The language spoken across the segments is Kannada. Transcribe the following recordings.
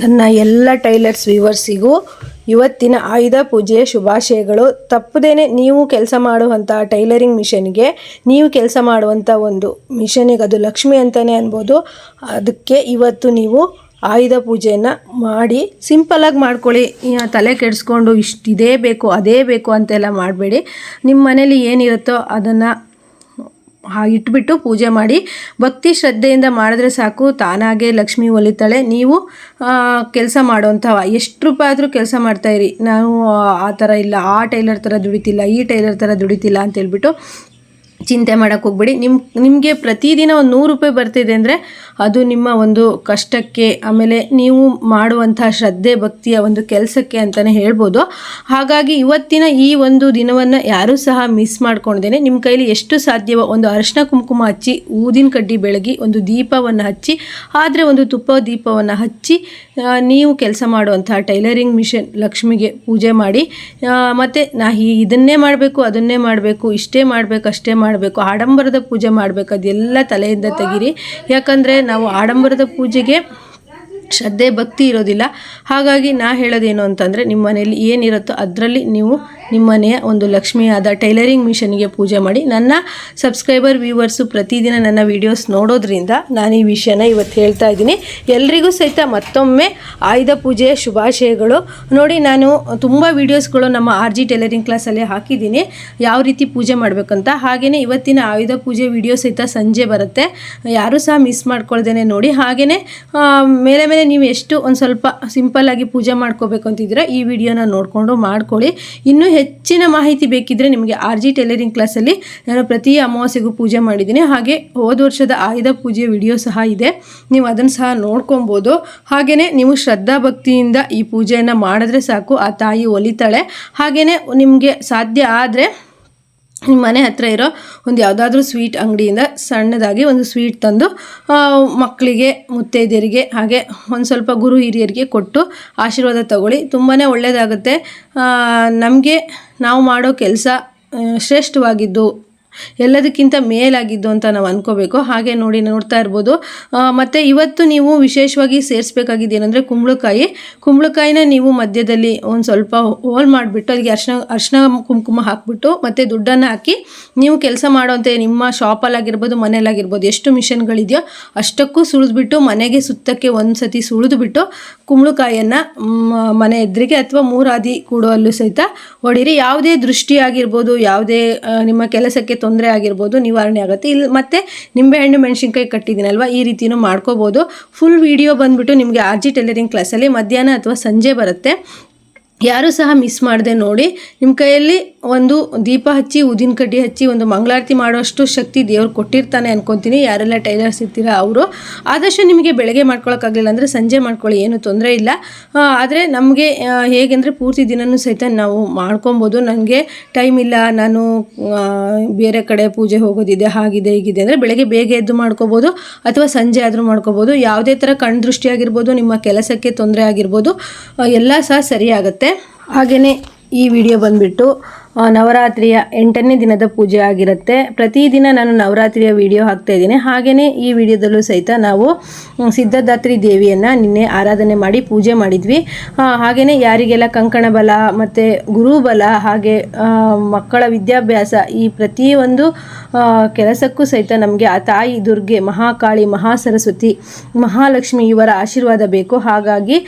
ನನ್ನ ಎಲ್ಲ ಟೈಲರ್ಸ್ ವ್ಯೂವರ್ಸಿಗೂ ಇವತ್ತಿನ ಆಯುಧ ಪೂಜೆಯ ಶುಭಾಶಯಗಳು. ತಪ್ಪದೇನೆ ನೀವು ಕೆಲಸ ಮಾಡುವಂಥ ಟೈಲರಿಂಗ್ ಮಿಷನ್ಗೆ ನೀವು ಕೆಲಸ ಮಾಡುವಂಥ ಒಂದು ಮಿಷನಿಗೆ ಅದು ಲಕ್ಷ್ಮಿ ಅಂತಲೇ ಅನ್ಬೋದು. ಅದಕ್ಕೆ ಇವತ್ತು ನೀವು ಆಯುಧ ಪೂಜೆಯನ್ನು ಮಾಡಿ ಸಿಂಪಲಾಗಿ ಮಾಡ್ಕೊಳ್ಳಿ. ತಲೆ ಕೆಡಿಸ್ಕೊಂಡು ಇಷ್ಟು ಇದೇ ಬೇಕು, ಅದೇ ಬೇಕು ಅಂತೆಲ್ಲ ಮಾಡಬೇಡಿ. ನಿಮ್ಮ ಮನೇಲಿ ಏನಿರುತ್ತೋ ಅದನ್ನು ಇಟ್ಬಿಟ್ಟು ಪೂಜೆ ಮಾಡಿ ಭಕ್ತಿ ಶ್ರದ್ಧೆಯಿಂದ ಮಾಡಿದ್ರೆ ಸಾಕು, ತಾನಾಗೆ ಲಕ್ಷ್ಮಿ ಒಲಿತಾಳೆ. ನೀವು ಕೆಲಸ ಮಾಡುವಂಥವ ಎಷ್ಟು ರೂಪಾಯಿ ಆದರೂ ಕೆಲಸ ಮಾಡ್ತಾಯಿರಿ ನಾವು ಆ ಥರ ಇಲ್ಲ, ಆ ಟೈಲರ್ ಥರ ದುಡಿತಿಲ್ಲ, ಈ ಟೈಲರ್ ಥರ ದುಡಿತಿಲ್ಲ ಅಂತ ಹೇಳ್ಬಿಟ್ಟು ಚಿಂತೆ ಮಾಡೋಕ್ಕೆ ಹೋಗ್ಬೇಡಿ. ನಿಮ್ಮ ನಿಮಗೆ ಪ್ರತಿದಿನ ಒಂದು ನೂರು ರೂಪಾಯಿ ಬರ್ತಿದೆ ಅಂದರೆ ಅದು ನಿಮ್ಮ ಒಂದು ಕಷ್ಟಕ್ಕೆ, ಆಮೇಲೆ ನೀವು ಮಾಡುವಂಥ ಶ್ರದ್ಧೆ, ಭಕ್ತಿಯ ಒಂದು ಕೆಲಸಕ್ಕೆ ಅಂತಲೇ ಹೇಳ್ಬೋದು. ಹಾಗಾಗಿ ಇವತ್ತಿನ ಈ ಒಂದು ದಿನವನ್ನು ಯಾರೂ ಸಹ ಮಿಸ್ ಮಾಡ್ಕೊಂಡಿದ್ದೇನೆ ನಿಮ್ಮ ಕೈಲಿ ಎಷ್ಟು ಸಾಧ್ಯವೋ ಒಂದು ಅರಿಶಿನ ಕುಂಕುಮ ಹಚ್ಚಿ, ಊದಿನ ಕಡ್ಡಿ ಬೆಳಗಿ, ಒಂದು ದೀಪವನ್ನು ಹಚ್ಚಿ, ಆದರೆ ಒಂದು ತುಪ್ಪ ದೀಪವನ್ನು ಹಚ್ಚಿ ನೀವು ಕೆಲಸ ಮಾಡುವಂಥ ಟೈಲರಿಂಗ್ ಮಿಷನ್ ಲಕ್ಷ್ಮಿಗೆ ಪೂಜೆ ಮಾಡಿ ಮತ್ತು ನಾ ಇದನ್ನೇ ಮಾಡಬೇಕು, ಅದನ್ನೇ ಮಾಡಬೇಕು, ಇಷ್ಟೇ ಮಾಡಬೇಕು, ಅಷ್ಟೇ ಮಾಡಬೇಕು. ಆಡಂಬರದ ಪೂಜೆ ಮಾಡಬೇಕು, ಅದೆಲ್ಲ ತಲೆಯಿಂದ ತೆಗೀರಿ. ಯಾಕಂದರೆ ನಾವು ಆಡಂಬರದ ಪೂಜೆಗೆ ಶ್ರದ್ಧೆ, ಭಕ್ತಿ ಇರೋದಿಲ್ಲ. ಹಾಗಾಗಿ ನಾ ಹೇಳೋದೇನು ಅಂತಂದರೆ, ನಿಮ್ಮ ಮನೇಲಿ ಏನಿರುತ್ತೋ ಅದರಲ್ಲಿ ನೀವು ನಿಮ್ಮ ಮನೆಯ ಒಂದು ಲಕ್ಷ್ಮಿಯಾದ ಟೈಲರಿಂಗ್ ಮಿಷನ್ಗೆ ಪೂಜೆ ಮಾಡಿ ನನ್ನ ಸಬ್ಸ್ಕ್ರೈಬರ್ ವ್ಯೂವರ್ಸು ಪ್ರತಿದಿನ ನನ್ನ ವಿಡಿಯೋಸ್ ನೋಡೋದ್ರಿಂದ ನಾನು ಈ ವಿಷಯನ ಇವತ್ತು ಹೇಳ್ತಾ ಇದ್ದೀನಿ. ಎಲ್ರಿಗೂ ಸಹಿತ ಮತ್ತೊಮ್ಮೆ ಆಯುಧ ಪೂಜೆಯ ಶುಭಾಶಯಗಳು. ನೋಡಿ, ನಾನು ತುಂಬ ವೀಡಿಯೋಸ್ಗಳು ನಮ್ಮ ಆರ್ ಜಿ ಟೈಲರಿಂಗ್ ಕ್ಲಾಸಲ್ಲಿ ಹಾಕಿದ್ದೀನಿ. ಯಾವ ರೀತಿ ಪೂಜೆ ಮಾಡಬೇಕಂತ. ಹಾಗೆಯೇ ಇವತ್ತಿನ ಆಯುಧ ಪೂಜೆ ವಿಡಿಯೋ ಸಹಿತ ಸಂಜೆ ಬರುತ್ತೆ. ಯಾರೂ ಸಹ ಮಿಸ್ ಮಾಡ್ಕೊಳ್ದೇನೆ ನೋಡಿ. ಹಾಗೆಯೇ ಮೇಲೆ ಮೇಲೆ ನೀವು ಎಷ್ಟು ಒಂದು ಸ್ವಲ್ಪ ಸಿಂಪಲ್ಲಾಗಿ ಪೂಜೆ ಮಾಡ್ಕೋಬೇಕು ಅಂತಿದ್ರೆ ಈ ವಿಡಿಯೋನ ನೋಡಿಕೊಂಡು ಮಾಡ್ಕೊಳ್ಳಿ. ಇನ್ನೂ ಹೆಚ್ಚಿನ ಮಾಹಿತಿ ಬೇಕಿದ್ದರೆ ನಿಮಗೆ ಆರ್ ಜಿ ಟೈಲರಿಂಗ್ ಕ್ಲಾಸಲ್ಲಿ ನಾನು ಪ್ರತಿ ಅಮಾವಾಸ್ಯೆಗೂ ಪೂಜೆ ಮಾಡಿದ್ದೀನಿ. ಹಾಗೆ ಹೋದ ವರ್ಷದ ಆಯುಧ ಪೂಜೆಯ ವಿಡಿಯೋ ಸಹ ಇದೆ. ನೀವು ಅದನ್ನು ಸಹ ನೋಡ್ಕೊಬೋದು. ಹಾಗೆಯೇ ನೀವು ಶ್ರದ್ಧಾ ಭಕ್ತಿಯಿಂದ ಈ ಪೂಜೆಯನ್ನು ಮಾಡಿದ್ರೆ ಸಾಕು. ಆ ತಾಯಿ ಒಲಿತಾಳೆ. ಹಾಗೆಯೇ ನಿಮಗೆ ಸಾಧ್ಯ ಆದರೆ ನಿಮ್ಮ ಮನೆ ಹತ್ರ ಇರೋ ಒಂದು ಯಾವುದಾದ್ರೂ ಸ್ವೀಟ್ ಅಂಗಡಿಯಿಂದ ಸಣ್ಣದಾಗಿ ಒಂದು ಸ್ವೀಟ್ ತಂದು ಮಕ್ಕಳಿಗೆ, ಮುತ್ತೈದೆಯರಿಗೆ, ಹಾಗೆ ಒಂದು ಸ್ವಲ್ಪ ಗುರು ಹಿರಿಯರಿಗೆ ಕೊಟ್ಟು ಆಶೀರ್ವಾದ ತಗೊಳ್ಳಿ. ತುಂಬಾ ಒಳ್ಳೆಯದಾಗುತ್ತೆ ನಮಗೆ ನಾವು ಮಾಡೋ ಕೆಲಸ ಶ್ರೇಷ್ಠವಾಗಿದ್ದು ಎಲ್ಲದಕ್ಕಿಂತ ಮೇಲಾಗಿದ್ದು ಅಂತ ನಾವು ಅನ್ಕೋಬೇಕು. ಹಾಗೆ ನೋಡಿ ನೋಡ್ತಾ ಇರ್ಬೋದು. ಮತ್ತೆ ಇವತ್ತು ನೀವು ವಿಶೇಷವಾಗಿ ಸೇರಿಸ್ಬೇಕಾಗಿದ್ದು ಏನಂದರೆ ಕುಂಬಳಕಾಯಿ. ಕುಂಬಳಕಾಯಿನ ನೀವು ಮಧ್ಯದಲ್ಲಿ ಒಂದು ಸ್ವಲ್ಪ ಹೋಲ್ ಮಾಡಿಬಿಟ್ಟು ಅದಕ್ಕೆ ಅರ್ಶಿನ ಅರ್ಶಿನ ಕುಂಕುಮ ಹಾಕ್ಬಿಟ್ಟು ಮತ್ತು ದುಡ್ಡನ್ನು ಹಾಕಿ ನೀವು ಕೆಲಸ ಮಾಡೋಂಥ ನಿಮ್ಮ ಶಾಪಲ್ಲಾಗಿರ್ಬೋದು ಮನೇಲಾಗಿರ್ಬೋದು ಎಷ್ಟು ಮಿಷನ್ಗಳಿದೆಯೋ ಅಷ್ಟಕ್ಕೂ ಸುಳಿದ್ಬಿಟ್ಟು ಮನೆಗೆ ಸುತ್ತಕ್ಕೆ ಒಂದು ಸತಿ ಸುಳಿದ್ಬಿಟ್ಟು ಕುಂಬಳಕಾಯಿಯನ್ನು ಮನೆ ಎದುರಿಗೆ ಅಥವಾ ಮೂರಾದಿ ಅಲ್ಲೂ ಸಹಿತ ಹೊಡೀರಿ ಯಾವುದೇ ದೃಷ್ಟಿಯಾಗಿರ್ಬೋದು, ಯಾವುದೇ ನಿಮ್ಮ ಕೆಲಸಕ್ಕೆ ತೊಂದರೆ ಆಗಿರ್ಬೋದು ನಿವಾರಣೆ ಆಗುತ್ತೆ. ಇಲ್ಲಿ ಮತ್ತೆ ನಿಂಬೆಹಣ್ಣು ಮೆಣಸಿನ್ಕಾಯಿ ಕಟ್ಟಿದ್ದೀನಲ್ವ ಈ ರೀತಿಯೂ ಮಾಡ್ಕೋಬೋದು. ಫುಲ್ ವಿಡಿಯೋ ಬಂದ್ಬಿಟ್ಟು ನಿಮಗೆ ಆರ್ ಜಿ ಟೈಲರಿಂಗ್ ಕ್ಲಾಸಲ್ಲಿ ಮಧ್ಯಾಹ್ನ ಅಥವಾ ಸಂಜೆ ಬರುತ್ತೆ. ಯಾರೂ ಸಹ ಮಿಸ್ ಮಾಡದೆ ನೋಡಿ ನಿಮ್ಮ ಕೈಯಲ್ಲಿ ಒಂದು ದೀಪ ಹಚ್ಚಿ ಉದಿನ ಕಡ್ಡಿ ಹಚ್ಚಿ, ಒಂದು ಮಂಗಳಾರತಿ ಮಾಡೋಷ್ಟು ಶಕ್ತಿ ದೇವ್ರು ಕೊಟ್ಟಿರ್ತಾನೆ ಅನ್ಕೊತೀನಿ. ಯಾರೆಲ್ಲ ಟೈಲರ್ಸ್ ಇರ್ತೀರಾ ಅವರು. ಆದಷ್ಟು ನಿಮಗೆ ಬೆಳಗ್ಗೆ ಮಾಡ್ಕೊಳಕ್ಕಾಗಲಿಲ್ಲ ಅಂದರೆ ಸಂಜೆ ಮಾಡ್ಕೊಳ್ಳಿ, ಏನು ತೊಂದರೆ ಇಲ್ಲ. ಆದರೆ ನಮಗೆ ಹೇಗೆಂದರೆ ಪೂರ್ತಿ ದಿನವೂ ಸಹಿತ ನಾವು ಮಾಡ್ಕೊಬೋದು. ನನಗೆ ಟೈಮ್ ಇಲ್ಲ, ನಾನು ಬೇರೆ ಕಡೆ ಪೂಜೆ ಹೋಗೋದಿದೆ, ಹಾಗಿದೆ, ಹೀಗಿದೆ ಅಂದರೆ ಬೆಳಗ್ಗೆ ಬೇಗ ಎದ್ದು ಮಾಡ್ಕೋಬೋದು ಅಥವಾ ಸಂಜೆ ಆದರೂ ಮಾಡ್ಕೋಬೋದು. ಯಾವುದೇ ಥರ ಕಣ್ಣು ದೃಷ್ಟಿ ಆಗಿರ್ಬೋದು ನಿಮ್ಮ ಕೆಲಸಕ್ಕೆ ತೊಂದರೆ ಆಗಿರ್ಬೋದು ಎಲ್ಲ ಸಹ ಸರಿಯಾಗುತ್ತೆ ಹಾಗೆಯೇ ಈ ವಿಡಿಯೋ ಬಂದುಬಿಟ್ಟು ನವರಾತ್ರಿಯ ಎಂಟನೇ ದಿನದ ಪೂಜೆ ಆಗಿರುತ್ತೆ. ಪ್ರತಿದಿನ ನಾನು ನವರಾತ್ರಿಯ ವಿಡಿಯೋ ಹಾಕ್ತಾ ಇದ್ದೀನಿ. ಹಾಗೆಯೇ ಈ ವಿಡಿಯೋದಲ್ಲೂ ಸಹಿತ ನಾವು ಸಿದ್ಧದಾತ್ರಿ ದೇವಿಯನ್ನು ನಿನ್ನೆ ಆರಾಧನೆ ಮಾಡಿ ಪೂಜೆ ಮಾಡಿದ್ವಿ. ಹಾಗೆಯೇ ಯಾರಿಗೆಲ್ಲ ಕಂಕಣ ಬಲ ಮತ್ತು ಗುರುಬಲ ಹಾಗೆ ಮಕ್ಕಳ ವಿದ್ಯಾಭ್ಯಾಸ ಈ ಪ್ರತಿಯೊಂದು ಕೆಲಸಕ್ಕೂ ಸಹಿತ ನಮಗೆ ಆ ತಾಯಿ ದುರ್ಗೆ, ಮಹಾಕಾಳಿ ಮಹಾ ಸರಸ್ವತಿ ಮಹಾಲಕ್ಷ್ಮಿ ಇವರ ಆಶೀರ್ವಾದ ಬೇಕು. ಹಾಗಾಗಿ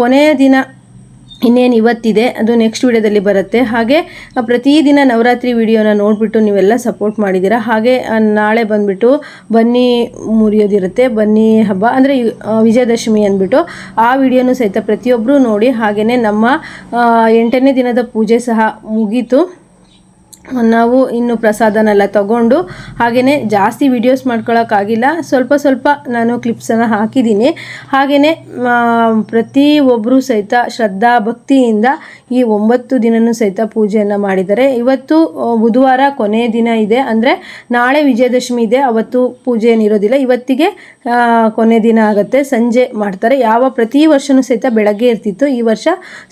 ಕೊನೆಯ ದಿನ ಇನ್ನೇನು ಇವತ್ತಿದೆ, ಅದು ನೆಕ್ಸ್ಟ್ ವಿಡಿಯೋದಲ್ಲಿ ಬರುತ್ತೆ. ಹಾಗೆ ಪ್ರತಿದಿನ ನವರಾತ್ರಿ ವಿಡಿಯೋನ ನೋಡಿಬಿಟ್ಟು ನೀವೆಲ್ಲ ಸಪೋರ್ಟ್ ಮಾಡಿದ್ದೀರಾ? ಹಾಗೆ ನಾಳೆ ಬಂದುಬಿಟ್ಟು ಬನ್ನಿ ಮುರಿಯೋದಿರುತ್ತೆ, ಬನ್ನಿ ಹಬ್ಬ. ಅಂದರೆ ವಿಜಯದಶಮಿ ಅಂದ್ಬಿಟ್ಟು ಆ ವಿಡಿಯೋನು ಸಹಿತ ಪ್ರತಿಯೊಬ್ಬರೂ ನೋಡಿ ಹಾಗೆಯೇ ನಮ್ಮ ಎಂಟನೇ ದಿನದ ಪೂಜೆ ಸಹ ಮುಗೀತು. ನಾವು ಇನ್ನು ಪ್ರಸಾದನೆಲ್ಲ ತಗೊಂಡು ಹಾಗೆಯೇ ಜಾಸ್ತಿ ವಿಡಿಯೋಸ್ ಮಾಡ್ಕೊಳ್ಳೋಕ್ಕಾಗಿಲ್ಲ ಸ್ವಲ್ಪ ಸ್ವಲ್ಪ ನಾನು ಕ್ಲಿಪ್ಸನ್ನು ಹಾಕಿದ್ದೀನಿ. ಹಾಗೆಯೇ ಪ್ರತಿಯೊಬ್ಬರೂ ಸಹಿತ ಶ್ರದ್ಧಾ ಭಕ್ತಿಯಿಂದ ಈ ಒಂಬತ್ತು ದಿನನೂ ಸಹಿತ ಪೂಜೆಯನ್ನು ಮಾಡಿದ್ದಾರೆ. ಇವತ್ತು ಬುಧವಾರ ಕೊನೆಯ ದಿನ ಇದೆ. ಅಂದರೆ ನಾಳೆ ವಿಜಯದಶಮಿ ಇದೆ. ಅವತ್ತು ಪೂಜೆ ಏನಿರೋದಿಲ್ಲ. ಇವತ್ತಿಗೆ ಕೊನೆ ದಿನ ಆಗುತ್ತೆ. ಸಂಜೆ ಮಾಡ್ತಾರೆ. ಯಾವ ಪ್ರತಿ ವರ್ಷನೂ ಸಹಿತ ಬೆಳಗ್ಗೆ ಇರ್ತಿತ್ತು. ಈ ವರ್ಷ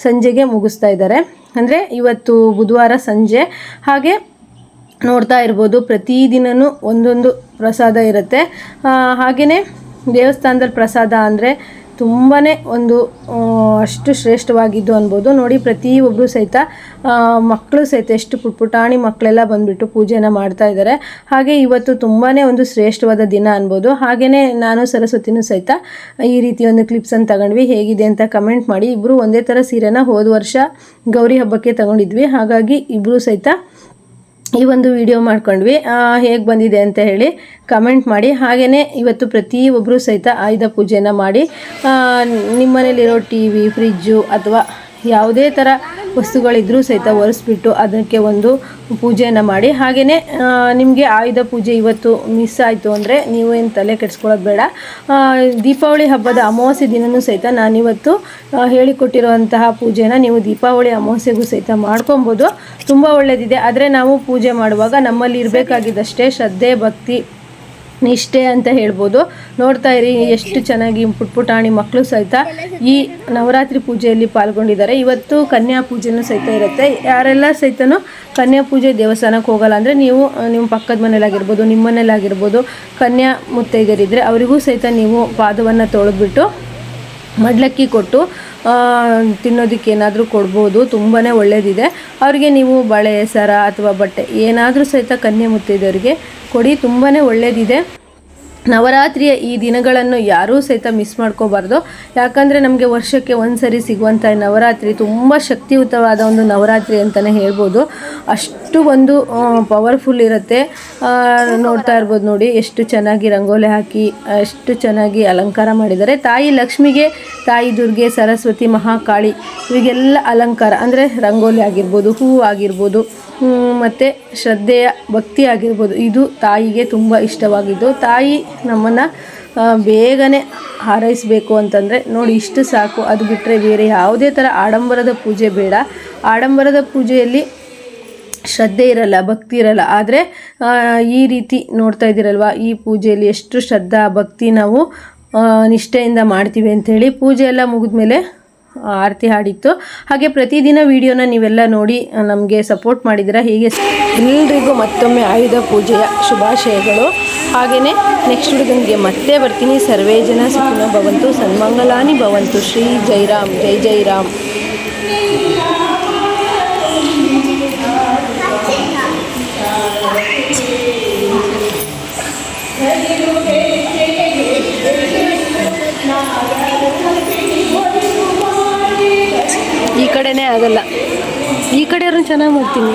ಸಂಜೆಗೆ ಮುಗಿಸ್ತಾ ಇದ್ದಾರೆ. ಅಂದರೆ ಇವತ್ತು ಬುಧವಾರ ಸಂಜೆ ಹಾಗೆ ನೋಡ್ತಾ ಇರ್ಬೋದು. ಪ್ರತಿದಿನವೂ ಒಂದೊಂದು ಪ್ರಸಾದ ಇರುತ್ತೆ. ಹಾಗೆಯೇ ದೇವಸ್ಥಾನದಲ್ಲಿ ಪ್ರಸಾದ ಅಂದರೆ ತುಂಬಾ ಒಂದು ಅಷ್ಟು ಶ್ರೇಷ್ಠವಾಗಿದ್ದು ಅನ್ಬೋದು. ನೋಡಿ ಪ್ರತಿಯೊಬ್ಬರು ಸಹಿತ ಮಕ್ಕಳು ಸಹಿತ ಎಷ್ಟು ಪುಟ್ ಪುಟಾಣಿ ಮಕ್ಕಳೆಲ್ಲ ಬಂದುಬಿಟ್ಟು ಪೂಜೆನ ಮಾಡ್ತಾ ಇದ್ದಾರೆ ಹಾಗೆ ಇವತ್ತು ತುಂಬಾ ಒಂದು ಶ್ರೇಷ್ಠವಾದ ದಿನ ಅನ್ಬೋದು. ಹಾಗೆಯೇ ನಾನು ಸರಸ್ವತಿನೂ ಸಹಿತ ಈ ರೀತಿ ಒಂದು ಕ್ಲಿಪ್ಸನ್ನು ತಗೊಂಡ್ವಿ. ಹೇಗಿದೆ ಅಂತ ಕಮೆಂಟ್ ಮಾಡಿ. ಇಬ್ಬರು ಒಂದೇ ಥರ ಸೀರೆನ ಹೋದ ವರ್ಷ ಗೌರಿ ಹಬ್ಬಕ್ಕೆ ತಗೊಂಡಿದ್ವಿ. ಹಾಗಾಗಿ ಇಬ್ಬರು ಸಹಿತ ಈ ಒಂದು ವಿಡಿಯೋ ಮಾಡ್ಕೊಂಡ್ವಿ. ಹೇಗೆ ಬಂದಿದೆ ಅಂತ ಹೇಳಿ ಕಮೆಂಟ್ ಮಾಡಿ. ಹಾಗೆಯೇ ಇವತ್ತು ಪ್ರತಿಯೊಬ್ಬರೂ ಸಹಿತ ಆಯುಧ ಪೂಜೆಯನ್ನು ಮಾಡಿ ಆ, ನಿಮ್ಮ ಮನೇಲಿರೋ ಟಿ ವಿ ಫ್ರಿಜ್ಜು ಅಥವಾ ಯಾವುದೇ ಥರ ವಸ್ತುಗಳಿದ್ರೂ ಸಹಿತ ಒರೆಸ್ಬಿಟ್ಟು ಅದಕ್ಕೆ ಒಂದು ಪೂಜೆಯನ್ನು ಮಾಡಿ. ಹಾಗೆಯೇ ನಿಮಗೆ ಆಯುಧ ಪೂಜೆ ಇವತ್ತು ಮಿಸ್ ಆಯಿತು ಅಂದರೆ ನೀವೇನು ತಲೆ ಕೆಡಿಸ್ಕೊಳ್ಳೋದು ಬೇಡ. ದೀಪಾವಳಿ ಹಬ್ಬದ ಅಮಾವಾಸ್ಯೆ ದಿನವೂ ಸಹಿತ ನಾನಿವತ್ತು ಹೇಳಿಕೊಟ್ಟಿರುವಂತಹ ಪೂಜೆನ ನೀವು ದೀಪಾವಳಿ ಅಮಾವಾಸ್ಯೆಗೂ ಸಹಿತ ಮಾಡ್ಕೊಬೋದು. ತುಂಬ ಒಳ್ಳೆಯದಿದೆ ಆದರೆ ನಾವು ಪೂಜೆ ಮಾಡುವಾಗ ನಮ್ಮಲ್ಲಿ ಇರಬೇಕಾಗಿದ್ದಷ್ಟೇ ಶ್ರದ್ಧೆ, ಭಕ್ತಿ ನಿಷ್ಠೆ ಅಂತ ಹೇಳ್ಬೋದು. ನೋಡ್ತಾ ಇರಿ, ಎಷ್ಟು ಚೆನ್ನಾಗಿ ಪುಟ್ ಪುಟಾಣಿ ಮಕ್ಕಳು ಸಹಿತ ಈ ನವರಾತ್ರಿ ಪೂಜೆಯಲ್ಲಿ ಪಾಲ್ಗೊಂಡಿದ್ದಾರೆ. ಇವತ್ತು ಕನ್ಯಾ ಪೂಜೆನೂ ಸಹಿತ ಇರುತ್ತೆ. ಯಾರೆಲ್ಲ ಸಹಿತನೂ ಕನ್ಯಾ ಪೂಜೆ ದೇವಸ್ಥಾನಕ್ಕೆ ಹೋಗಲ್ಲ ಅಂದರೆ ನೀವು, ನಿಮ್ಮ ಪಕ್ಕದ ಮನೇಲಾಗಿರ್ಬೋದು ನಿಮ್ಮ ಮನೇಲಾಗಿರ್ಬೋದು ಕನ್ಯಾ ಮುತ್ತೈದರಿದ್ದರೆ ಅವರಿಗೂ ಸಹಿತ ನೀವು ಪಾದವನ್ನು ತೊಳೆದ್ಬಿಟ್ಟು ಮಡ್ಲಕ್ಕಿ ಕೊಟ್ಟು ತಿನ್ನೋದಕ್ಕೆ ಏನಾದರೂ ಕೊಡ್ಬೋದು ತುಂಬಾ ಒಳ್ಳೆಯದಿದೆ ಅವರಿಗೆ ನೀವು ಬಳೆ, ಸರ ಅಥವಾ ಬಟ್ಟೆ ಏನಾದರೂ ಸಹಿತ ಕನ್ಯೆ ಮುತ್ತಿದವರಿಗೆ ಕೊಡಿ ತುಂಬಾ ಒಳ್ಳೆಯದಿದೆ ನವರಾತ್ರಿಯ ಈ ದಿನಗಳನ್ನು ಯಾರೂ ಸಹಿತ ಮಿಸ್ ಮಾಡ್ಕೋಬಾರ್ದು. ಯಾಕಂದರೆ ನಮಗೆ ವರ್ಷಕ್ಕೆ ಒಂದು ಸರಿ ಸಿಗುವಂಥ ನವರಾತ್ರಿ ತುಂಬ ಶಕ್ತಿಯುತವಾದ ಒಂದು ನವರಾತ್ರಿ ಅಂತಲೇ ಹೇಳ್ಬೋದು. ಅಷ್ಟು ಒಂದು ಪವರ್ಫುಲ್ ಇರುತ್ತೆ. ನೋಡ್ತಾ ಇರ್ಬೋದು ನೋಡಿ ಎಷ್ಟು ಚೆನ್ನಾಗಿ ರಂಗೋಲಿ ಹಾಕಿ ಎಷ್ಟು ಚೆನ್ನಾಗಿ ಅಲಂಕಾರ ಮಾಡಿದ್ದಾರೆ. ತಾಯಿ ಲಕ್ಷ್ಮಿಗೆ, ತಾಯಿ ದುರ್ಗೆ, ಸರಸ್ವತಿ ಮಹಾಕಾಳಿ, ಇವರಿಗೆಲ್ಲ ಅಲಂಕಾರ ಅಂದರೆ ರಂಗೋಲಿ ಆಗಿರ್ಬೋದು ಹೂವು ಆಗಿರ್ಬೋದು. ಮತ್ತು ಶ್ರದ್ಧೆಯ ಭಕ್ತಿ ಆಗಿರ್ಬೋದು ಇದು ತಾಯಿಗೆ ತುಂಬ ಇಷ್ಟವಾಗಿದ್ದು, ತಾಯಿ ನಮ್ಮನ್ನು ಬೇಗನೆ ಹಾರೈಸಬೇಕು ಅಂತಂದರೆ ನೋಡಿ ಇಷ್ಟು ಸಾಕು. ಅದು ಬಿಟ್ಟರೆ ಬೇರೆ ಯಾವುದೇ ಥರ ಆಡಂಬರದ ಪೂಜೆ ಬೇಡ. ಆಡಂಬರದ ಪೂಜೆಯಲ್ಲಿ ಶ್ರದ್ಧೆ ಇರಲ್ಲ, ಭಕ್ತಿ ಇರಲ್ಲ. ಆದರೆ ಈ ರೀತಿ ನೋಡ್ತಾ ಇದ್ದೀರಲ್ವ, ಈ ಪೂಜೆಯಲ್ಲಿ ಎಷ್ಟು ಶ್ರದ್ಧಾ, ಭಕ್ತಿ ನಾವು ನಿಷ್ಠೆಯಿಂದ ಮಾಡ್ತೀವಿ ಅಂಥೇಳಿ ಪೂಜೆ ಎಲ್ಲ ಮುಗಿದ್ಮೇಲೆ ಆರತಿ ಹಾಡಿತ್ತು. ಹಾಗೆ ಪ್ರತಿದಿನ ವಿಡಿಯೋನ ನೀವೆಲ್ಲ ನೋಡಿ ನಮಗೆ ಸಪೋರ್ಟ್ ಮಾಡಿದ್ದೀರಾ ಹೀಗೆ. ಎಲ್ರಿಗೂ ಮತ್ತೊಮ್ಮೆ ಆಯುಧ ಪೂಜೆಯ ಶುಭಾಶಯಗಳು. ಹಾಗೆಯೇ ನೆಕ್ಸ್ಟ್ ಹುಡುಗನಿಗೆ ಮತ್ತೆ ಬರ್ತೀನಿ. ಸರ್ವೇ ಜನ ಸುಖಿನ ಭವಂತು, ಸನ್ಮಂಗಲಾನಿ ಭವಂತು. ಶ್ರೀ ಜೈರಾಮ್ ಜೈ ಜೈರಾಮ್ ಕಡೆನೇ ಆಗಲ್ಲ. ಈ ಕಡೆಯವ್ರನ್ನ ಚೆನ್ನಾಗಿ ಮಾಡ್ತೀನಿ.